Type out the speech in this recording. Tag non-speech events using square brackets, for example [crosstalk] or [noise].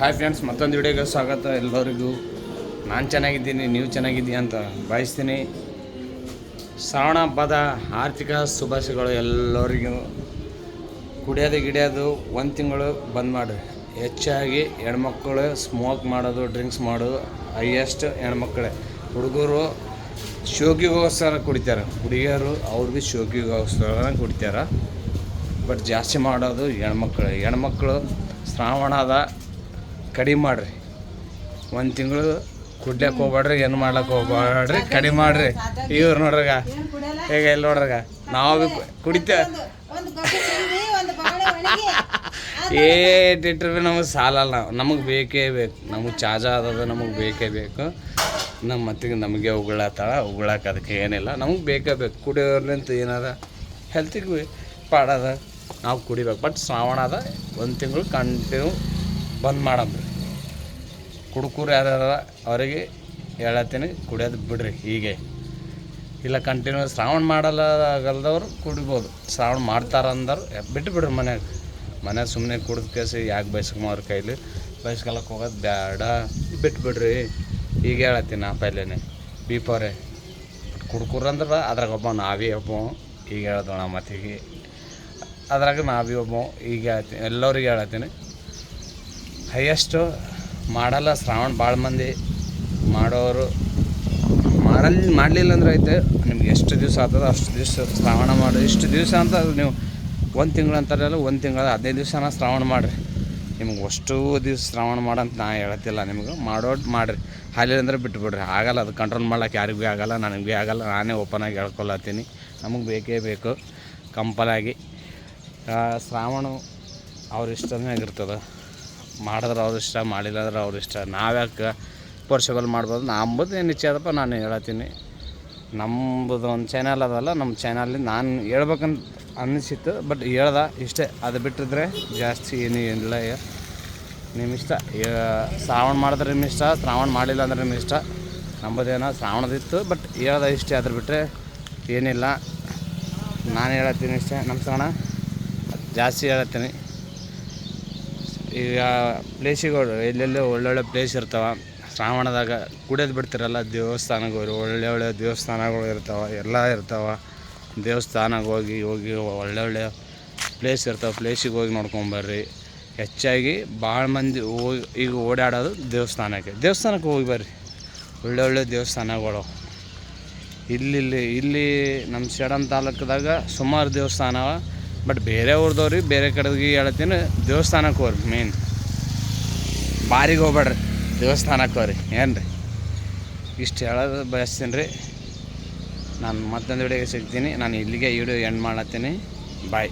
Hi friends ಮತ್ತೊಂದು ವಿಡಿಯೋಗೆ ಸ್ವಾಗತ ಎಲ್ಲರಿಗೂ. ನಾನು ಚೆನ್ನಾಗಿದ್ದೀನಿ, ನೀವು ಚೆನ್ನಾಗಿದ್ದೀನಿ ಅಂತ ಬಯಸ್ತೀನಿ ಶ್ರಾವಣ ಹಬ್ಬದ ಆರ್ಥಿಕ ಶುಭಾಶಯಗಳು ಎಲ್ಲರಿಗೂ. ಕುಡಿಯೋದು ಗಿಡಿಯೋದು ಒಂದು ತಿಂಗಳು ಬಂದ್ ಮಾಡಿ. ಹೆಚ್ಚಾಗಿ ಹೆಣ್ಮಕ್ಳು ಸ್ಮೋಕ್ ಮಾಡೋದು ಡ್ರಿಂಕ್ಸ್ ಮಾಡೋದು ಹೈಯೆಸ್ಟ್ ಹೆಣ್ಮಕ್ಳೇ. ಹುಡುಗರು ಶೋಕಿಗೋಸ್ಕರ ಕುಡಿತಾರೆ. ಹುಡುಗಿಯರು ಅವ್ರು ಭೀ ಶೋಕಿಗೋಸ್ಕರ ಕುಡಿತಾರೆ. ಬಟ್ ಜಾಸ್ತಿ ಮಾಡೋದು ಹೆಣ್ಮಕ್ಳು. ಹೆಣ್ಮಕ್ಳು ಶ್ರಾವಣದ ಕಡಿಮೆ ಮಾಡಿರಿ. ಒಂದು ತಿಂಗಳು ಕುಡ್ಲಕ್ಕೆ ಹೋಗ್ಬೇಡ್ರಿ ಏನು ಮಾಡ್ಲಕ್ಕೆ ಹೋಗ್ಬೇಡ್ರಿ ಕಡಿಮೆ ಮಾಡ್ರಿ. ಇವ್ರು ನೋಡ್ರಗ ಈಗ ಇಲ್ಲಿ ನೋಡ್ರಗ ನಾವು ಭೀ ಕುಡಿತೇವೆ [laughs] ಏಟಿಟ್ರು ಭೀ ನಮಗೆ ಸಾಲಲ್ಲ ನಮಗೆ ಬೇಕೇ ಬೇಕು. ನಮಗೆ ಚಾಜ ಆದದ ನಮಗೆ ಬೇಕೇ ಬೇಕು. ನಮ್ಮ ಮತ್ತಿಗೆ ನಮಗೆ ಉಗುಳತ್ತಾಳ ಉಗುಳಕ್ಕೆ ಅದಕ್ಕೆ ಏನಿಲ್ಲ. ನಮಗೆ ಬೇಕೇ ಬೇಕು. ಕುಡಿಯೋರ್ಲಿಂತ ಏನದ ಹೆಲ್ತಿಗೆ ಪಾಡದ ನಾವು ಕುಡಿಬೇಕು. ಬಟ್ ಶ್ರಾವಣ ಅದ ಒಂದು ತಿಂಗಳು ಕಂಟಿನ್ಯೂ ಬಂದ್ ಮಾಡಮ್ರಿ. ಕುಡ್ಕೂರು ಯಾರ್ಯಾರ ಅವರಿಗೆ ಹೇಳತ್ತೀನಿ, ಕುಡಿಯೋದು ಬಿಡ್ರಿ ಹೀಗೆ. ಇಲ್ಲ ಕಂಟಿನ್ಯೂ ಶ್ರಾವಣ ಮಾಡಲ್ಲ ಆಗಲ್ದವ್ರು ಕುಡಿಬೋದು. ಶ್ರಾವಣ ಮಾಡ್ತಾರಂದ್ರೆ ಬಿಟ್ಟು ಬಿಡ್ರಿ ಮನ್ಯಾಗ ಮನ್ಯಾಗ ಸುಮ್ಮನೆ ಕುಡ್ದು ಕೇಸಿ ಯಾಕೆ ಬೈಸ್ಕೊಂಬವ್ರ ಕೈಲಿ? ಬೈಸ್ಕೊಳಕ್ಕೆ ಹೋಗೋದು ಬೇಡ ಬಿಟ್ಟು ಬಿಡ್ರಿ ಈಗ ಹೇಳತ್ತೀನಿ ನಾ ಪೈಲೇನೆ. ಬೀಪವ್ರೆ ಕುಡ್ಕೂರಂದ್ರೆ ಅದ್ರಾಗ ಒಬ್ಬ ನಾವೇ ಒಬ್ಬ ಈಗ ಹೇಳ್ದವ ನಾ ಮತ್ತಿಗೆ ಅದ್ರಾಗ ನಾವೇ ಒಬ್ಬ ಈಗ ಹೇಳ್ತೀನಿ ಎಲ್ಲರಿಗೆ ಹೇಳತ್ತೀನಿ. ಹೈಯೆಸ್ಟು ಮಾಡಲ್ಲ, ಶ್ರಾವಣ ಭಾಳ ಮಂದಿ ಮಾಡೋರು. ಮಾಡಲ್ ಮಾಡಲಿಲ್ಲ ಅಂದ್ರೆ ಐತೆ, ನಿಮ್ಗೆ ಎಷ್ಟು ದಿವಸ ಆಗ್ತದೆ ಅಷ್ಟು ದಿವಸ ಶ್ರಾವಣ ಮಾಡಿ. ಇಷ್ಟು ದಿವಸ ಅಂತ ನೀವು ಒಂದು ತಿಂಗಳು ಅಂತಾರಲ್ಲ, ಒಂದು ತಿಂಗಳು ಹದಿನೈದು ದಿವಸನ ಶ್ರಾವಣ ಮಾಡಿರಿ. ನಿಮ್ಗೆ ಅಷ್ಟು ದಿವಸ ಶ್ರಾವಣ ಮಾಡಂತ ನಾ ಹೇಳತ್ತಿಲ್ಲ ನಿಮ್ಗೆ. ಮಾಡೋದು ಮಾಡಿರಿ. ಹಾಲಿಲ್ಲ ಅಂದ್ರೆ ಬಿಟ್ಬಿಡ್ರಿ. ಆಗಲ್ಲ, ಅದು ಕಂಟ್ರೋಲ್ ಮಾಡೋಕೆ ಯಾರಿಗೂ ಆಗಲ್ಲ, ನನಗೆ ಭೀ ಆಗಲ್ಲ, ನಾನೇ ಓಪನ್ ಆಗಿ ಹೇಳ್ಕೊಳತ್ತೀನಿ. ನಮಗೆ ಬೇಕೇ ಬೇಕು ಕಂಪಲಾಗಿ ಶ್ರಾವಣ ಅವ್ರ ಇಷ್ಟನೇ ಆಗಿರ್ತದೆ. ಮಾಡಿದ್ರೆ ಅವ್ರ ಇಷ್ಟ ಮಾಡಿಲ್ಲ ಅಂದ್ರೆ ಅವ್ರ ಇಷ್ಟ. ನಾವ್ಯಾಕೆ ಪೋರ್ಷಬಲ್ ಮಾಡ್ಬೋದು? ನಂಬುದು ಏನು ಇಚ್ಛೆ ಅದಪ್ಪ, ನಾನು ಹೇಳತ್ತೀನಿ. ನಮ್ಮದು ಒಂದು ಚಾನಲ್ ಅದಲ್ಲ ನಮ್ಮ ಚಾನಲ್ಲಿ ನಾನು ಹೇಳ್ಬೇಕಂತ ಅನ್ನಿಸಿತ್ತು ಬಟ್ ಹೇಳ್ದೆ ಇಷ್ಟೇ. ಅದು ಬಿಟ್ಟಿದ್ರೆ ಜಾಸ್ತಿ ಏನು ಏನಿಲ್ಲ ನಿಮ್ಮಿಷ್ಟ ಶ್ರಾವಣ ಮಾಡಿದ್ರೆ ನಿಮ್ಮ ಇಷ್ಟ, ಶ್ರಾವಣ ಮಾಡಿಲ್ಲ ಅಂದ್ರೆ ನಿಮ್ಮ ಇಷ್ಟ. ನಂಬೋದೇನೋ ಶ್ರಾವಣದಿತ್ತು ಬಟ್ ಹೇಳ್ದೆ ಇಷ್ಟೇ. ಅದ್ರ ಬಿಟ್ಟರೆ ಏನಿಲ್ಲ. ನಾನು ಹೇಳತ್ತೀನಿ ಇಷ್ಟೇ. ನಮ್ಮ ಶ್ರಾವಣ, ಜಾಸ್ತಿ ಹೇಳತ್ತೀನಿ. ಈಗ ಪ್ಲೇಸಿಗಳು ಎಲ್ಲೆಲ್ಲೋ ಒಳ್ಳೊಳ್ಳೆ ಪ್ಲೇಸ್ ಇರ್ತಾವೆ. ಶ್ರಾವಣದಾಗ ಕುಡಿಯೋದು ಬಿಡ್ತಿರಲ್ಲ ದೇವಸ್ಥಾನಗಳು ಒಳ್ಳೆ ಒಳ್ಳೆ ದೇವಸ್ಥಾನಗಳು ಇರ್ತಾವೆ, ಎಲ್ಲ ಇರ್ತಾವೆ. ದೇವಸ್ಥಾನಕ್ಕೆ ಹೋಗಿ ಹೋಗಿ ಒಳ್ಳೊಳ್ಳೆ ಒಳ್ಳೆ ಪ್ಲೇಸ್ ಇರ್ತಾವೆ ಪ್ಲೇಸಿಗೆ ಹೋಗಿ ನೋಡ್ಕೊಂಬರ್ರಿ ಹೆಚ್ಚಾಗಿ ಭಾಳ ಮಂದಿ ಹೋಗಿ, ಈಗ ಓಡಾಡೋದು ದೇವಸ್ಥಾನಕ್ಕೆ. ದೇವಸ್ಥಾನಕ್ಕೆ ಹೋಗಿ ಬರ್ರಿ. ಒಳ್ಳೊಳ್ಳೆ ಒಳ್ಳೆ ದೇವಸ್ಥಾನಗಳು. ಇಲ್ಲಿ ಇಲ್ಲಿ ನಮ್ಮ ಸೇಡಂ ತಾಲೂಕದಾಗ ಸುಮಾರು ದೇವಸ್ಥಾನ ಬಟ್ ಬೇರೆ ಊರ್ದವ್ರಿಗೆ ಬೇರೆ ಕಡೆಗೆ ಹೇಳ್ತೀನಿ ದೇವಸ್ಥಾನಕ್ಕೆ ಹೋಗ್ರಿ ಮೇನ್ ಬಾರಿಗೆ ಹೋಗ್ಬೇಡ್ರಿ, ದೇವಸ್ಥಾನಕ್ಕೆ ಹೋಗ್ರಿ ಏನು ರೀ ಇಷ್ಟು ಹೇಳೋದು ಬಯಸ್ತೀನಿ ರೀ ನಾನು ಮತ್ತೊಂದು ವಿಡಿಯೋಗೆ ಸಿಗ್ತೀನಿ. ನಾನು ಇಲ್ಲಿಗೆ ವಿಡಿಯೋ ಎಂಡ್ ಮಾಡತ್ತೀನಿ ಬಾಯ್